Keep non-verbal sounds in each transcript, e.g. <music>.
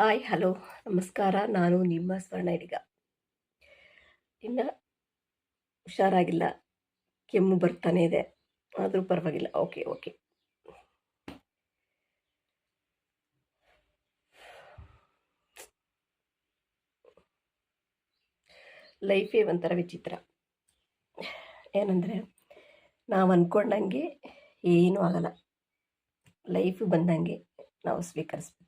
Hi, hello, ನಮಸ್ಕಾರ. ನಾನು ನಿಮ್ಮ ಸ್ವರ್ಣ ಹಿಡಿಗ ಇನ್ನು ಹುಷಾರಾಗಿಲ್ಲ. ಕೆಮ್ಮು ಬರ್ತಾನೆ ಇದೆ. ಆದರೂ ಪರವಾಗಿಲ್ಲ. Okay okay. ಲೈಫೇ ಒಂಥರ ವಿಚಿತ್ರ. ಏನಂದರೆ, ನಾವು ಅಂದ್ಕೊಂಡಂಗೆ ಏನೂ ಆಗಲ್ಲ. ಲೈಫ್ ಬಂದಂಗೆ ನಾವು ಸ್ವೀಕರಿಸ್ಬೇಕು.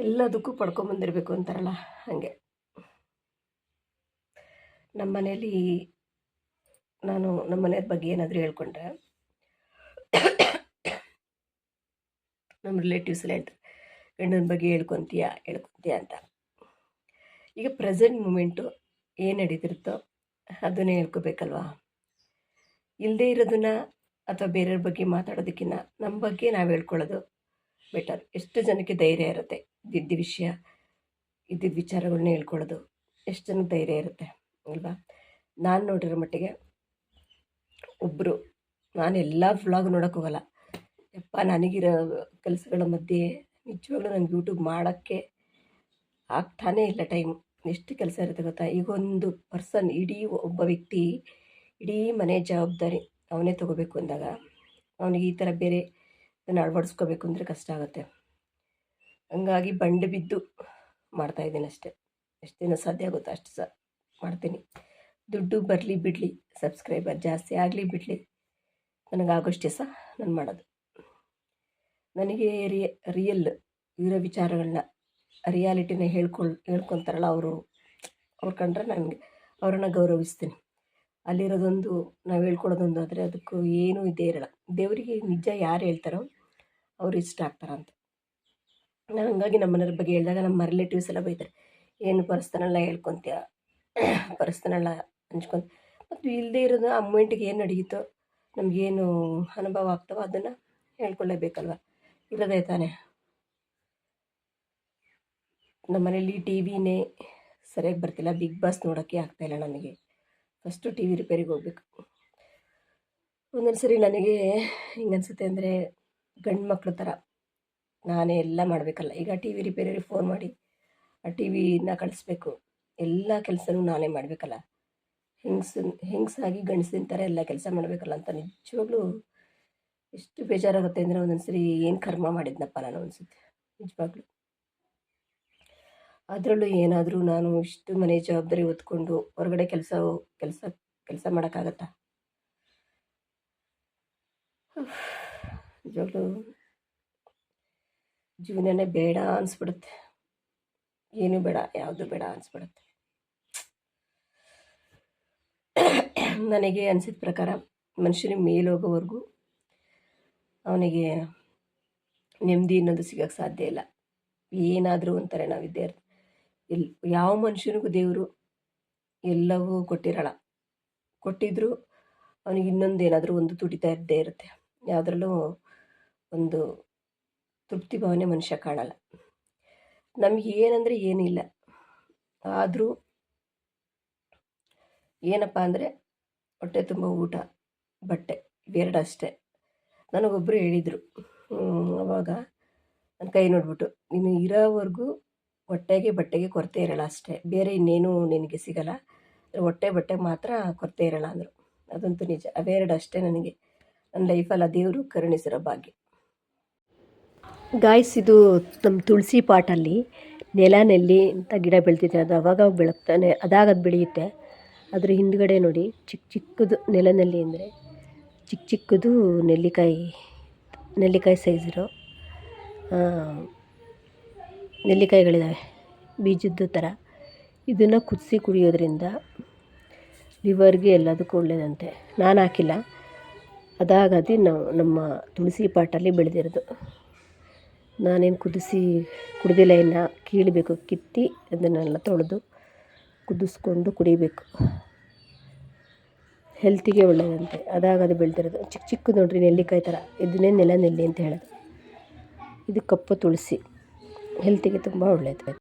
ಎಲ್ಲದಕ್ಕೂ ಪಡ್ಕೊಂಬಂದಿರಬೇಕು ಅಂತಾರಲ್ಲ, ಹಾಗೆ. ನಮ್ಮ ಮನೇಲಿ ನಾನು ನಮ್ಮ ಮನೆಯವ್ರ ಬಗ್ಗೆ ಏನಾದರೂ ಹೇಳ್ಕೊಂಡ್ರೆ ನಮ್ಮ ರಿಲೇಟಿವ್ಸ್ ಎಲ್ಲ ಹೇಳ್ತಾರೆ, ಗಂಡನ ಬಗ್ಗೆ ಹೇಳ್ಕೊತೀಯ? ಹೇಳ್ಕೊತೀಯ? ಅಂತ. ಈಗ ಪ್ರೆಸೆಂಟ್ ಮೂಮೆಂಟು ಏನು ನಡೀತಿರುತ್ತೋ ಅದನ್ನೇ ಹೇಳ್ಕೊಬೇಕಲ್ವಾ? ಇಲ್ಲದೇ ಇರೋದನ್ನ ಅಥವಾ ಬೇರೆಯವ್ರ ಬಗ್ಗೆ ಮಾತಾಡೋದಕ್ಕಿಂತ ನಮ್ಮ ಬಗ್ಗೆ ನಾವು ಹೇಳ್ಕೊಳ್ಳೋದು ಬೆಟರ್ ಎಷ್ಟು ಜನಕ್ಕೆ ಧೈರ್ಯ ಇರುತ್ತೆ. ಇದ್ದಿದ್ದ ವಿಷಯ, ಇದ್ದಿದ್ದ ವಿಚಾರಗಳನ್ನ ಹೇಳ್ಕೊಳ್ಳೋದು ಎಷ್ಟು ಜನ ಧೈರ್ಯ ಇರುತ್ತೆ, ಅಲ್ವಾ? ನಾನು ನೋಡಿರೋ ಮಟ್ಟಿಗೆ ಒಬ್ಬರು ನಾನು ಎಲ್ಲ ವ್ಲಾಗ್ ನೋಡೋಕ್ಕೋಗಲ್ಲ ಯಪ್ಪ, ನನಗಿರೋ ಕೆಲಸಗಳ ಮಧ್ಯೆ ನಿಜವಾಗ್ಲೂ ನನಗೆ ಯೂಟ್ಯೂಬ್ ಮಾಡೋಕ್ಕೆ ಆಗ್ತಾನೇ ಇಲ್ಲ ಟೈಮ್ ಎಷ್ಟು ಕೆಲಸ ಇರುತ್ತೆ ಗೊತ್ತಾ? ಈಗ ಒಂದು ಪರ್ಸನ್ ಇಡೀ ಒಬ್ಬ ವ್ಯಕ್ತಿ, ಇಡೀ ಮನೆ ಜವಾಬ್ದಾರಿ ಅವನೇ ತಗೋಬೇಕು ಅಂದಾಗ, ಅವನಿಗೆ ಈ ಥರ ಬೇರೆ ಅದನ್ನು ಅಳವಡಿಸ್ಕೋಬೇಕು ಅಂದರೆ ಕಷ್ಟ ಆಗುತ್ತೆ. ಹಂಗಾಗಿ ಬಂಡೆ ಬಿದ್ದು ಮಾಡ್ತಾಯಿದ್ದೀನಿ ಅಷ್ಟೇ. ಎಷ್ಟು ದಿನ ಸಾಧ್ಯ ಆಗುತ್ತೋ ಅಷ್ಟು ಸಹ ಮಾಡ್ತೀನಿ. ದುಡ್ಡು ಬರಲಿ ಬಿಡಲಿ ಸಬ್ಸ್ಕ್ರೈಬರ್ ಜಾಸ್ತಿ ಆಗಲಿ ಬಿಡಲಿ, ನನಗಾಗೋಷ್ಟೇ ಸಹ ನಾನು ಮಾಡೋದು. ನನಗೆ ರಿಯ ರಿಯಲ್ ಇರೋ ವಿಚಾರಗಳನ್ನ ರಿಯಾಲಿಟಿನ ಹೇಳ್ಕೊಳ್, ಹೇಳ್ಕೊತಾರಲ್ಲ ಅವರು, ಅವ್ರು ಕಂಡ್ರೆ ನನಗೆ ಅವರನ್ನು ಗೌರವಿಸ್ತೀನಿ. ಅಲ್ಲಿರೋದೊಂದು, ನಾವು ಹೇಳ್ಕೊಡೋದೊಂದು ಆದರೆ ಅದಕ್ಕೂ ಏನೂ ಇದೇ ಇರಲ್ಲ. ದೇವರಿಗೆ ನಿಜ ಯಾರು ಹೇಳ್ತಾರೋ ಅವ್ರು ಇಷ್ಟ ಆಗ್ತಾರಂತ. ನಾನು ಹಂಗಾಗಿ ನಮ್ಮ ಮನೆಯವ್ರ ಬಗ್ಗೆ ಹೇಳಿದಾಗ ನಮ್ಮ ರಿಲೇಟಿವ್ಸ್ ಎಲ್ಲ ಬೈತಾರೆ. ಏನು ಪರ್ಸ್ನಲ್ಲ ಹೇಳ್ಕೊತೀಯ? <clears throat> ಪರ್ಸ್ನಲ್ಲ ಹಂಚ್ಕೊಂತ ಮತ್ತು ಇಲ್ಲದೇ ಇರೋದು ಆ ಮೂಮೆಂಟಿಗೆ ಏನು ನಡೆಯುತ್ತೋ ನಮಗೇನು ಅನುಭವ ಆಗ್ತವೋ ಅದನ್ನು ಹೇಳ್ಕೊಳ್ಳೇಬೇಕಲ್ವ ಇರೋದೇ ತಾನೆ. ನಮ್ಮ ಮನೇಲಿ ಟಿ ವಿನೇ ಸರಿಯಾಗಿ ಬರ್ತಿಲ್ಲ. ಬಿಗ್ ಬಾಸ್ ನೋಡೋಕ್ಕೆ ಆಗ್ತಾಯಿಲ್ಲ ನನಗೆ. ಫಸ್ಟು ಟಿ ವಿ ರಿಪೇರಿಗೆ ಹೋಗ್ಬೇಕು. ಒಂದೊಂದು ಸರಿ ನನಗೆ ಹಿಂಗೆ ಅನಿಸುತ್ತೆ ಅಂದರೆ ಗಂಡು ಮಕ್ಳ ಥರ ನಾನೇ ಎಲ್ಲ ಮಾಡಬೇಕಲ್ಲ. ಈಗ ಟಿ ವಿ ರಿಪೇರಿಗೆ ಫೋನ್ ಮಾಡಿ, ಆ ಟಿ ವಿನ ಕಳಿಸ್ಬೇಕು. ಎಲ್ಲ ಕೆಲಸನೂ ನಾನೇ ಮಾಡಬೇಕಲ್ಲ. ಹೆಂಗ್ಸ ಹೆಂಗಸಾಗಿ ಗಂಡಸಿನ ಥರ ಎಲ್ಲ ಕೆಲಸ ಮಾಡಬೇಕಲ್ಲ ಅಂತ ನಿಜವಾಗ್ಲೂ ಎಷ್ಟು ಬೇಜಾರಾಗುತ್ತೆ ಅಂದರೆ ಒಂದೊಂದು ಸರಿ ಏನು ಕರ್ಮ ಮಾಡಿದ್ನಪ್ಪ ನಾನು ಅನಿಸುತ್ತೆ. ನಿಜವಾಗ್ಲೂ. ಅದರಲ್ಲೂ ಏನಾದರೂ ನಾನು ಇಷ್ಟು ಮನೆ ಜವಾಬ್ದಾರಿ ಹೊತ್ಕೊಂಡು ಹೊರಗಡೆ ಕೆಲಸ ಕೆಲಸ ಕೆಲಸ ಮಾಡೋಕ್ಕಾಗತ್ತಾ? ನಿಜವಾಗ್ಲೂ ಜೀವನನೇ ಬೇಡ ಅನಿಸ್ಬಿಡುತ್ತೆ. ಏನು ಬೇಡ, ಯಾವುದು ಬೇಡ ಅನಿಸ್ಬಿಡುತ್ತೆ. ನನಗೆ ಅನಿಸಿದ ಪ್ರಕಾರ ಮನುಷ್ಯನಿಗೆ ಮೇಲೋಗೋವರೆಗೂ ಅವನಿಗೆ ನೆಮ್ಮದಿ ಅನ್ನೋದು ಸಿಗೋಕ್ಕೆ ಸಾಧ್ಯ ಇಲ್ಲ. ಏನಾದರೂ ಅಂತಾರೆ ನಾವು ವಿದ್ಯಾರ್ಥಿ, ಎಲ್, ಯಾವ ಮನುಷ್ಯನಿಗೂ ದೇವರು ಎಲ್ಲವೂ ಕೊಟ್ಟಿರಲ್ಲ. ಕೊಟ್ಟಿದ್ದರೂ ಅವನಿಗೆ ಇನ್ನೊಂದು ಏನಾದರೂ ಒಂದು ತುಡಿತಾ ಇದ್ದೇ ಇರುತ್ತೆ. ಯಾವುದ್ರಲ್ಲೂ ಒಂದು ತೃಪ್ತಿ ಭಾವನೆ ಮನುಷ್ಯ ಕಾಣಲ್ಲ ನಮಗೆ ಏನಂದರೆ ಏನಿಲ್ಲ. ಆದರೂ ಏನಪ್ಪ ಅಂದರೆ ಹೊಟ್ಟೆ ತುಂಬ ಊಟ, ಬಟ್ಟೆ ಇವೆರಡಷ್ಟೇ ನನಗೊಬ್ಬರು ಹೇಳಿದರು ಅವಾಗ ನನ್ನ ಕೈ ನೋಡ್ಬಿಟ್ಟು, ನೀನು ಇರೋವರೆಗೂ ಹೊಟ್ಟೆಗೆ ಬಟ್ಟೆಗೆ ಕೊರತೆ ಇರಲ್ಲ ಅಷ್ಟೇ. ಬೇರೆ ಇನ್ನೇನು ನಿನಗೆ ಸಿಗಲ್ಲ. ಹೊಟ್ಟೆ ಬಟ್ಟೆ ಮಾತ್ರ ಕೊರತೆ ಇರಲ್ಲ ಅಂದರು. ಅದಂತೂ ನಿಜ. ಅವೆರಡು ಅಷ್ಟೇ ನನಗೆ. ನನ್ನ ಲೈಫಲ್ಲಿ ಆ ದೇವರು ಕರುಣಿಸಿರೋ ಭಾಗ್ಯ. ಗಾಯ್ಸ್, ಇದು ನಮ್ಮ ತುಳಸಿ ಪಾಟಲ್ಲಿ ನೆಲ ನೆಲ್ಲಿ ಅಂತ ಗಿಡ ಬೆಳೆದಿದೆ. ಅದು ಅವಾಗ ಬೆಳಗ್ತಾನೆ ಅದಾಗ ಅದು ಬೆಳೆಯುತ್ತೆ. ಅದ್ರ ಹಿಂದ್ಗಡೆ ನೋಡಿ ಚಿಕ್ಕ ಚಿಕ್ಕದು ನೆಲ ನೆಲ್ಲಿ ಅಂದರೆ ಚಿಕ್ಕ ಚಿಕ್ಕದು ನೆಲ್ಲಿಕಾಯಿ ನೆಲ್ಲಿಕಾಯಿ ಸೈಜಿರೋ ನೆಲ್ಲಿಕಾಯಿಗಳಿದ್ದಾವೆ ಬೀಜದ್ದು ಥರ ಇದನ್ನು ಕುದಿಸಿ ಕುಡಿಯೋದ್ರಿಂದ ಲಿವರ್ಗೆ ಎಲ್ಲದಕ್ಕೂ ಒಳ್ಳೆಯದಂತೆ ನಾನು ಹಾಕಿಲ್ಲ. ಅದಾಗದಿ ನಾವು ನಮ್ಮ ತುಳಸಿ ಪಾಟಲ್ಲಿ ಬೆಳೆದಿರೋದು. ನಾನೇನು ಕುದಿಸಿ ಕುಡಿದಿಲ್ಲ ಇನ್ನು, ಕೀಳಬೇಕು, ಕಿತ್ತಿ ಅದನ್ನೆಲ್ಲ ತೊಳೆದು ಕುದಿಸ್ಕೊಂಡು ಕುಡಿಬೇಕು. ಹೆಲ್ತಿಗೆ ಒಳ್ಳೆಯದಂತೆ. ಅದಾಗ ಅದು ಬೆಳೆದಿರೋದು. ಚಿಕ್ಕ ಚಿಕ್ಕ ನೋಡಿರಿ, ನೆಲ್ಲಿಕಾಯಿ ಥರ. ಇದನ್ನೇ ನೆಲ ನೆಲ್ಲಿ ಅಂತ ಹೇಳೋದು. ಇದು ಕಪ್ಪು ತುಳಸಿ. ಹೆಲ್ತಿಗೆ ತುಂಬ ಒಳ್ಳೆಯದು.